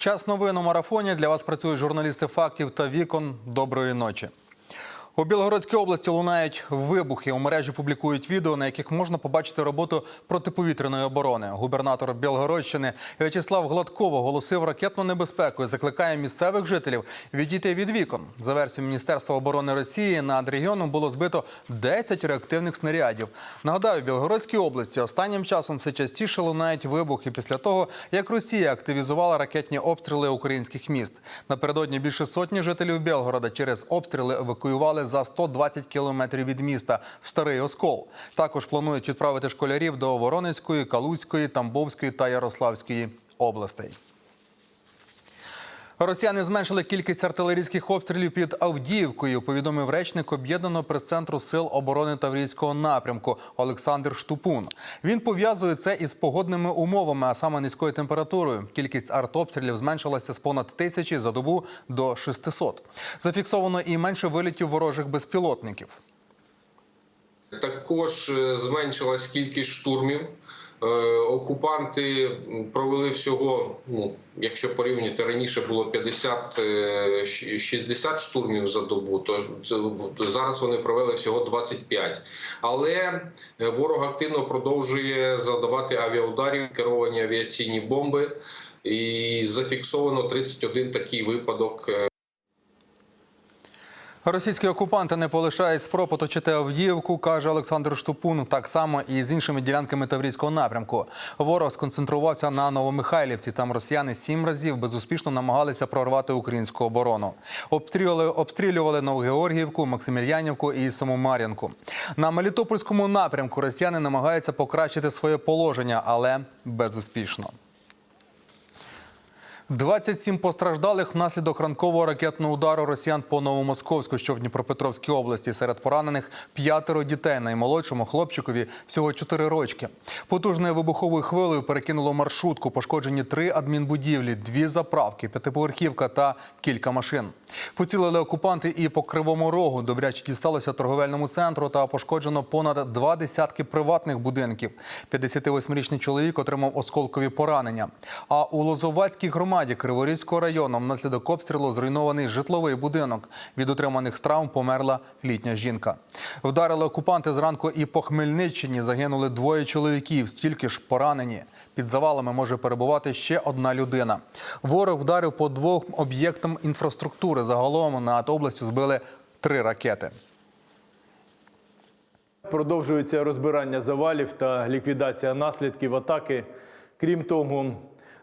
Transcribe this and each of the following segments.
Час новин у марафоні. Для вас працюють журналісти фактів та вікон. Доброї ночі. У Білгородській області лунають вибухи. У мережі публікують відео, на яких можна побачити роботу протиповітряної оборони. Губернатор Білгородщини В'ячеслав Гладков оголосив ракетну небезпеку і закликає місцевих жителів відійти від вікон. За версією Міністерства оборони Росії над регіоном було збито 10 реактивних снарядів. Нагадаю, в Білгородській області останнім часом все частіше лунають вибухи після того, як Росія активізувала ракетні обстріли українських міст. Напередодні більше сотні жителів Білгорода через обстріли евакуювали за 120 кілометрів від міста в Старий Оскол. Також планують відправити школярів до Воронезької, Калузької, Тамбовської та Ярославської областей. Росіяни зменшили кількість артилерійських обстрілів під Авдіївкою. Повідомив речник об'єднаного прес-центру сил оборони Таврійського напрямку Олександр Штупун. Він пов'язує це із погодними умовами, а саме низькою температурою. Кількість артобстрілів зменшилася з понад тисячі за добу до 600. Зафіксовано і менше вилітів ворожих безпілотників. Також е, зменшилась кількість штурмів. Е, Окупанти провели всього, ну якщо порівняти раніше було 50 е, 60 штурмів за добу, то зараз вони провели всього 25. Але е, ворог активно продовжує завдавати авіаударів, керовані авіаційні бомби, і зафіксовано 31 такий випадок Російські окупанти не полишають спроб оточити Авдіївку, каже Олександр Штупун. Так само і з іншими ділянками Таврійського напрямку. Ворог сконцентрувався на Новомихайлівці. Там росіяни сім разів безуспішно намагалися прорвати українську оборону. Обстрілювали, обстрілювали Новогеоргіївку, Максимільянівку і Самомар'янку. На Мелітопольському напрямку росіяни намагаються покращити своє положення, але безуспішно. 27 постраждалих внаслідок ранкового ракетного удару росіян по Новомосковську, що в Дніпропетровській області. Серед поранених п'ятеро дітей. Наймолодшому хлопчикові всього 4 рочки. Потужною вибуховою хвилею перекинуло маршрутку. Пошкоджені три адмінбудівлі, дві заправки, п'ятиповерхівка та кілька машин. Поцілили окупанти і по кривому рогу. Добряче дісталося торговельному центру та пошкоджено понад два десятки приватних будинків. 58-річний чоловік отримав осколкові поранення. А у Лозовацькій громаді Криворізького району внаслідок обстрілу зруйнований житловий будинок. Від отриманих травм померла літня жінка. Вдарили окупанти зранку і по Хмельниччині. Загинули двоє чоловіків, стільки ж поранені. Під завалами може перебувати ще одна людина. Ворог вдарив по двох об'єктам інфраструктури. Загалом над областю збили три ракети. Продовжується розбирання завалів та ліквідація наслідків атаки. Крім того,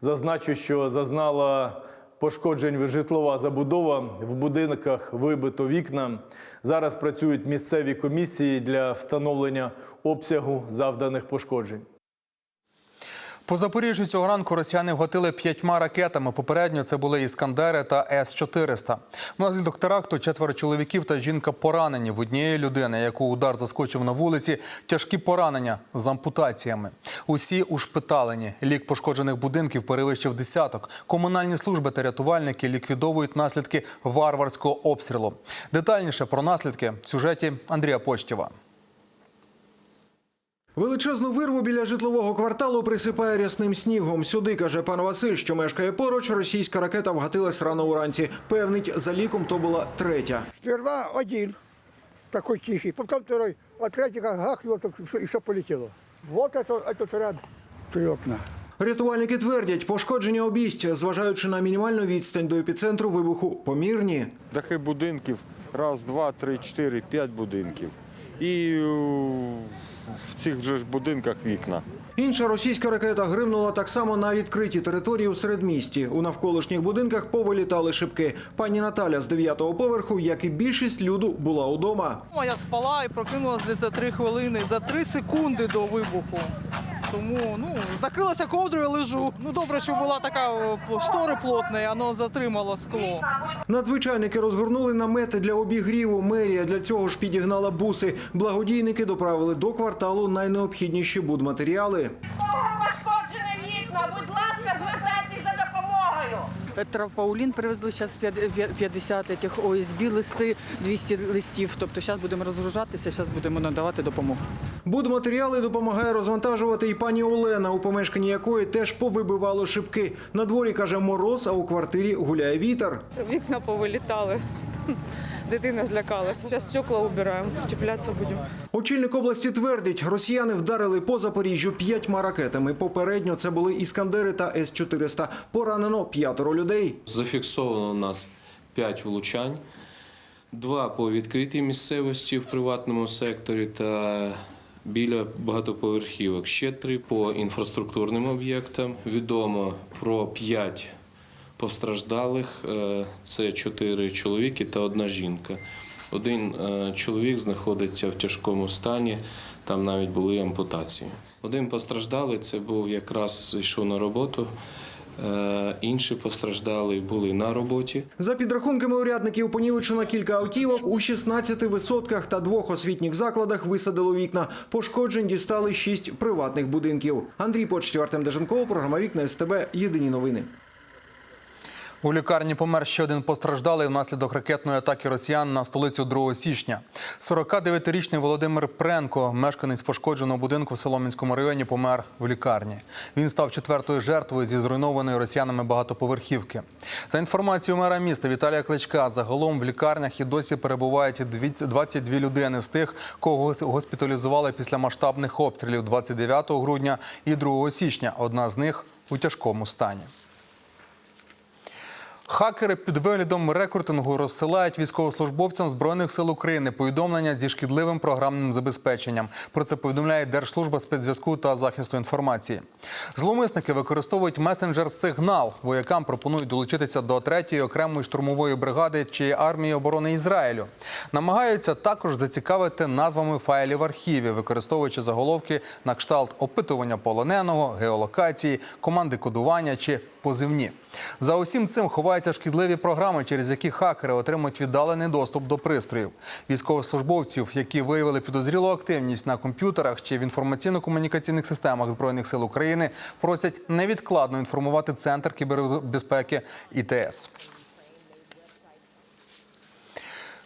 зазначу, що зазнала пошкоджень житлова забудова. В будинках вибито вікна. Зараз працюють місцеві комісії для встановлення обсягу завданих пошкоджень. По Запоріжжю цього ранку росіяни вгатили п'ятьма ракетами. Попередньо це були іскандери та С-400. Внаслідок теракту четверо чоловіків та жінка поранені. В однієї людини, яку удар заскочив на вулиці, тяжкі поранення з ампутаціями. Усі ушпиталені. Лік пошкоджених будинків перевищив десяток. Комунальні служби та рятувальники ліквідовують наслідки варварського обстрілу. Детальніше про наслідки в сюжеті Андрія Почтєва. Величезну вирву біля житлового кварталу присипає рясним снігом. Сюди, каже пан Василь, що мешкає поруч, російська ракета вгатилась рано уранці. Певнить, за ліком то була третя. Сперва один такой тихий, потом второй, а третий как гахнуло, так всё, и все полетело. Вот это, этот ряд, три окна. Рятувальники твердять, пошкодження обійстя, зважаючи на мінімальну відстань до епіцентру вибуху, помірні. дахи будинків. Раз, два, три, чотири, п'ять будинків. І в цих же ж будинках вікна. Інша російська ракета гримнула так само на відкритій території у середмісті. У навколишніх будинках повилітали шибки. Пані Наталя з дев'ятого поверху, як і більшість люду, була удома. Я спала і прокинулася за три хвилини, за три секунди до вибуху. Тому ну закрилася ковдрою, лежу. Ну добре, що була така штори плотна, і воно затримало скло. Надзвичайники розгорнули намети для обігріву. Мерія для цього ж підігнала буси. Благодійники доправили до кварталу найнеобхідніші будматеріали. Кого пошкоджене вікна, будь ласка. Травпаулін привезли зараз 50 этих ОСБ листи, 200 листів. Тобто зараз будемо розгружатися, зараз будемо надавати допомогу. Будматеріали допомагає розвантажувати і пані Олена, у помешканні якої теж повибивало шибки. На дворі каже мороз, а у квартирі гуляє вітер. Вікна повилітали. Дитина злякалася. Зараз стекла убираємо, втеплятися будемо. Очільник області твердить, росіяни вдарили по Запоріжжю п'ятьма ракетами. Попередньо це були іскандери та С-400. Поранено п'ятеро людей. Зафіксовано у нас 5 влучань, два по відкритій місцевості в приватному секторі та біля багатоповерхівок. Ще три по інфраструктурним об'єктам. Відомо про 5 постраждалих. Е, Це 4 чоловіки та одна жінка. Один е, чоловік знаходиться в тяжкому стані, там навіть були ампутації. Один постраждалий це був якраз йшов на роботу. Е, Інші постраждалі були на роботі. За підрахунками урядників, понівечено кілька автівок у 16 висотках та двох освітніх закладах висадило вікна. Пошкоджень дістали шість приватних будинків. Андрій Почтів, Артем Деженков, програма Вікна СТБ. Єдині новини. У лікарні помер ще один постраждалий внаслідок ракетної атаки росіян на столицю 2 січня. 49-річний Володимир Пренко, мешканець пошкодженого будинку в Соломінському районі, помер в лікарні. Він став четвертою жертвою зі зруйнованої росіянами багатоповерхівки. За інформацією мера міста Віталія Кличка, загалом в лікарнях і досі перебувають 22 людини з тих, кого госпіталізували після масштабних обстрілів 29 грудня і 2 січня. Одна з них у тяжкому стані. Хакери під виглядом рекрутингу розсилають військовослужбовцям збройних сил України повідомлення зі шкідливим програмним забезпеченням. Про це повідомляє Держслужба спецзв'язку та захисту інформації. Зловмисники використовують месенджер Сигнал. Воякам пропонують долучитися до третьої окремої штурмової бригади чи армії оборони Ізраїлю. Намагаються також зацікавити назвами файлів архівів, використовуючи заголовки на кшталт опитування полоненого, геолокації, команди кодування чи позивні. За усім цим ховаються шкідливі програми, через які хакери отримують віддалений доступ до пристроїв. Військовослужбовців, які виявили підозрілу активність на комп'ютерах чи в інформаційно-комунікаційних системах збройних сил України, просять невідкладно інформувати центр кібербезпеки ІТС.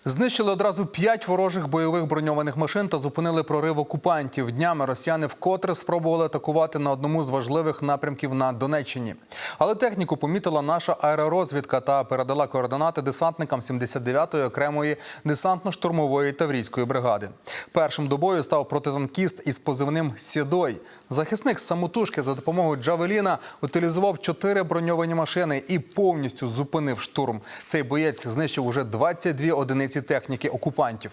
Знищили одразу п'ять ворожих бойових броньованих машин та зупинили прорив окупантів. Днями росіяни вкотре спробували атакувати на одному з важливих напрямків на Донеччині. Але техніку помітила наша аеророзвідка та передала координати десантникам 79-ї окремої десантно-штурмової таврійської бригади. Першим до бою став протитанкіст із позивним Сідой. Захисник самотужки за допомогою Джавеліна утилізував чотири броньовані машини і повністю зупинив штурм. Цей боєць знищив уже 22 одиниці техніки окупантів.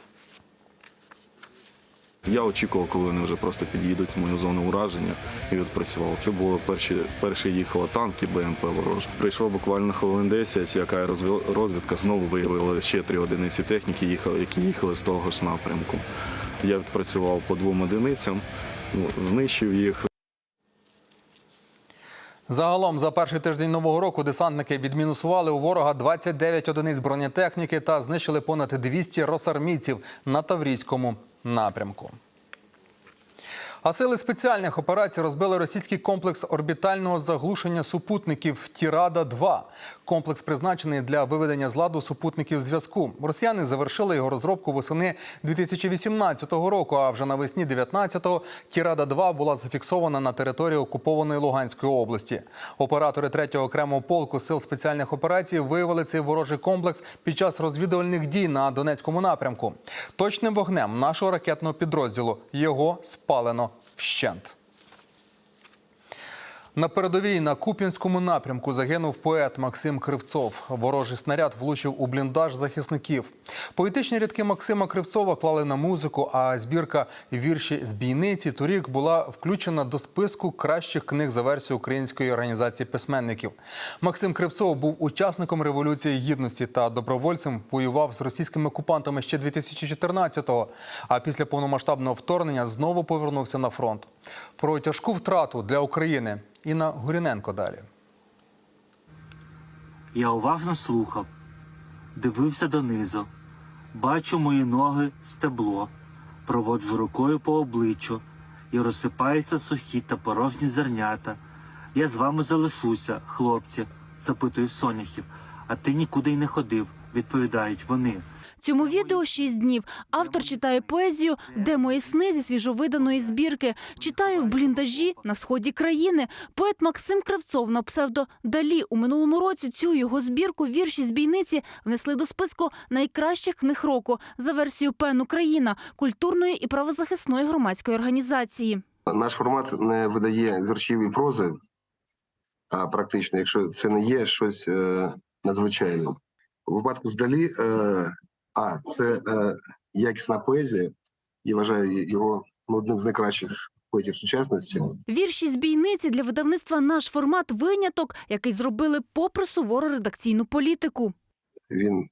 Я очікував, коли вони вже просто під'їдуть в мою зону ураження і відпрацював. Це було перші, перші їхали танки БМП ворожі. Прийшло буквально хвилин 10, яка розві- розвідка знову виявила ще три одиниці техніки, їхали, які їхали з того ж напрямку. Я відпрацював по двом одиницям, ну, знищив їх. Загалом за перший тиждень нового року десантники відмінусували у ворога 29 одиниць бронетехніки та знищили понад 200 росармійців на Таврійському напрямку. А сили спеціальних операцій розбили російський комплекс орбітального заглушення супутників Тірада-2. Комплекс призначений для виведення з ладу супутників зв'язку. Росіяни завершили його розробку восени 2018 року. А вже навесні 19-го Тірада-2 була зафіксована на території окупованої Луганської області. Оператори 3-го окремого полку сил спеціальних операцій виявили цей ворожий комплекс під час розвідувальних дій на Донецькому напрямку. Точним вогнем нашого ракетного підрозділу його спалено вщент. На передовій на Куп'янському напрямку загинув поет Максим Кривцов. Ворожий снаряд влучив у бліндаж захисників. Поетичні рядки Максима Кривцова клали на музику, а збірка вірші з бійниці торік була включена до списку кращих книг за версією Української організації письменників. Максим Кривцов був учасником революції гідності та добровольцем воював з російськими окупантами ще 2014-го. А після повномасштабного вторгнення знову повернувся на фронт. Про тяжку втрату для України. Інна Гуріненко далі. Я уважно слухав, дивився донизу, бачу мої ноги стебло, проводжу рукою по обличчю, і розсипаються сухі та порожні зернята. Я з вами залишуся, хлопці, запитує Соняхів. А ти нікуди й не ходив, відповідають вони. Цьому відео 6 днів. Автор читає поезію Де мої сни зі свіжовиданої збірки. Читаю в бліндажі на сході країни. Поет Максим Кравцов на псевдо Далі у минулому році цю його збірку вірші з бійниці внесли до списку найкращих книг року за версією ПЕН Україна культурної і правозахисної громадської організації. Наш формат не видає віршів і прози, а практично, якщо це не є щось е, надзвичайне. У випадку з Далі, е, а це е, якісна поезія, і вважаю його одним з найкращих поетів сучасності. Вірші з бійниці для видавництва наш формат виняток, який зробили попри сувору редакційну політику. Він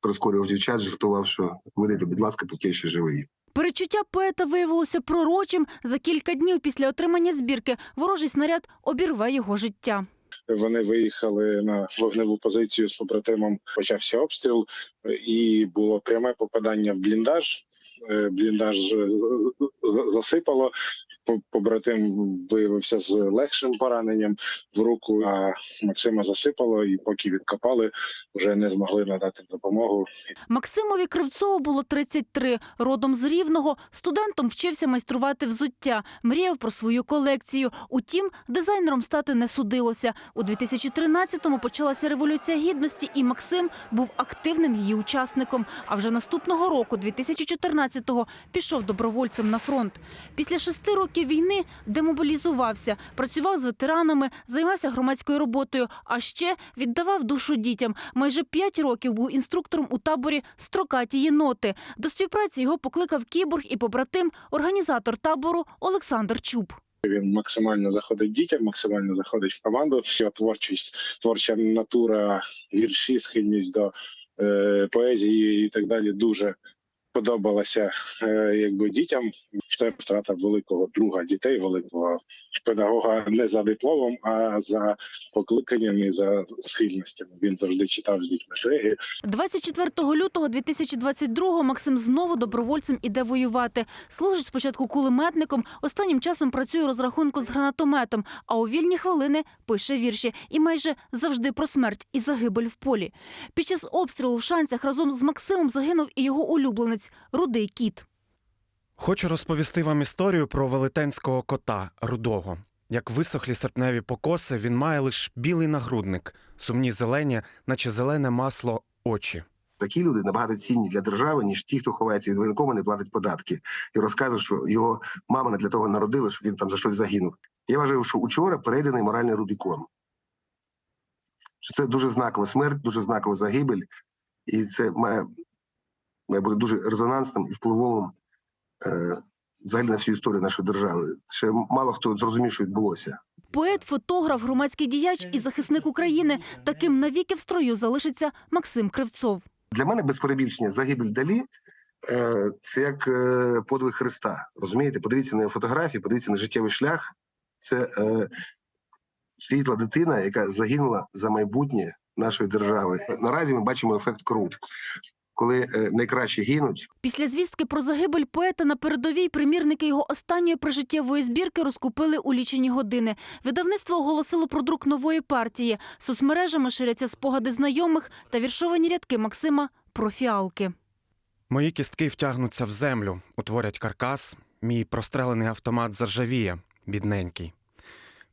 прискорював дівчат, жартував, що видайте, будь ласка, поки ще живий. Перечуття поета виявилося пророчим. За кілька днів після отримання збірки ворожий снаряд обірве його життя. Вони виїхали на вогневу позицію з побратимом. Почався обстріл, і було пряме попадання в бліндаж. Е, Бліндаж е, засипало. По- Побратим виявився з легшим пораненням в руку, а Максима засипало, і поки відкопали, вже не змогли надати допомогу. Максимові Кривцову було 33, родом з Рівного. Студентом вчився майструвати взуття, мріяв про свою колекцію. Утім, дизайнером стати не судилося. У 2013-му почалася революція гідності, і Максим був активним її учасником. А вже наступного року, 2014-го, пішов добровольцем на фронт. Після шести років війни демобілізувався, працював з ветеранами, займався громадською роботою, а ще віддавав душу дітям. Майже п'ять років був інструктором у таборі «Строкаті єноти». До співпраці його покликав кіборг і побратим, організатор табору Олександр Чуб. Він максимально заходить дітям, максимально заходить в команду. Творчість, творча натура, вірші, схильність до е, поезії і так далі дуже подобалася е, якби дітям. Це втрата великого друга дітей, великого педагога не за дипломом, а за покликанням і за схильностями. Він завжди читав з дітьми книги. 24 лютого 2022-го Максим знову добровольцем іде воювати. Служить спочатку кулеметником, останнім часом працює розрахунку з гранатометом, а у вільні хвилини пише вірші. І майже завжди про смерть і загибель в полі. Під час обстрілу в Шанцях разом з Максимом загинув і його улюбленець – Рудий кіт. Хочу розповісти вам історію про велетенського кота рудого. Як висохлі серпневі покоси, він має лише білий нагрудник, сумні зелені, наче зелене масло очі. Такі люди набагато цінні для держави, ніж ті, хто ховається від воєнкома, не платить податки і розказує, що його мама не для того народила, щоб він там за щось загинув. Я вважаю, що учора перейдений моральний Рубікон. Що це дуже знакова смерть, дуже знакова загибель, і це має, має бути дуже резонансним і впливовим е, взагалі на всю історію нашої держави. Ще мало хто зрозумів, що відбулося. Поет, фотограф, громадський діяч і захисник України. Таким навіки в строю залишиться Максим Кривцов. Для мене без перебільшення загибель далі е, це як е, подвиг Христа. Розумієте? Подивіться на його фотографії, подивіться на життєвий шлях. Це е, світла дитина, яка загинула за майбутнє нашої держави. Наразі ми бачимо ефект крут, коли е, найкращі гинуть. Після звістки про загибель поета на передовій примірники його останньої прижиттєвої збірки розкупили у лічені години. Видавництво оголосило про друк нової партії. Соцмережами ширяться спогади знайомих та віршовані рядки Максима про фіалки. Мої кістки втягнуться в землю, утворять каркас, мій прострелений автомат заржавіє, бідненький.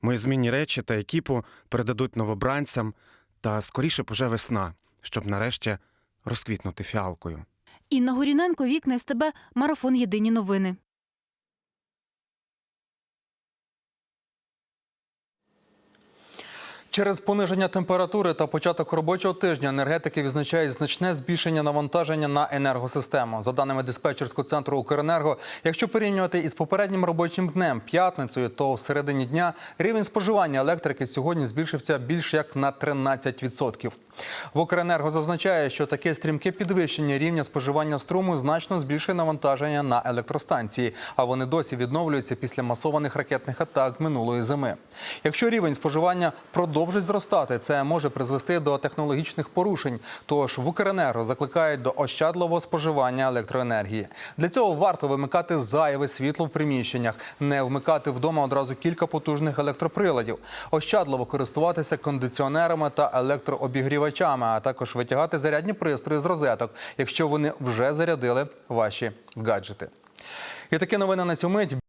Мої змінні речі та екіпу передадуть новобранцям, та скоріше б уже весна, щоб нарешті розквітнути фіалкою. Інна Горіненко, Вікна СТБ, Марафон Єдині новини. Через пониження температури та початок робочого тижня енергетики відзначають значне збільшення навантаження на енергосистему. За даними диспетчерського центру Укренерго, якщо порівнювати із попереднім робочим днем п'ятницею, то в середині дня рівень споживання електрики сьогодні збільшився більш як на 13%. В Укренерго зазначає, що таке стрімке підвищення рівня споживання струму значно збільшує навантаження на електростанції, а вони досі відновлюються після масованих ракетних атак минулої зими. Якщо рівень споживання продовжує продовжить зростати, це може призвести до технологічних порушень. Тож в Укренерго закликають до ощадливого споживання електроенергії. Для цього варто вимикати зайве світло в приміщеннях, не вмикати вдома одразу кілька потужних електроприладів, ощадливо користуватися кондиціонерами та електрообігрівачами, а також витягати зарядні пристрої з розеток, якщо вони вже зарядили ваші гаджети. І такі новини на цю мить.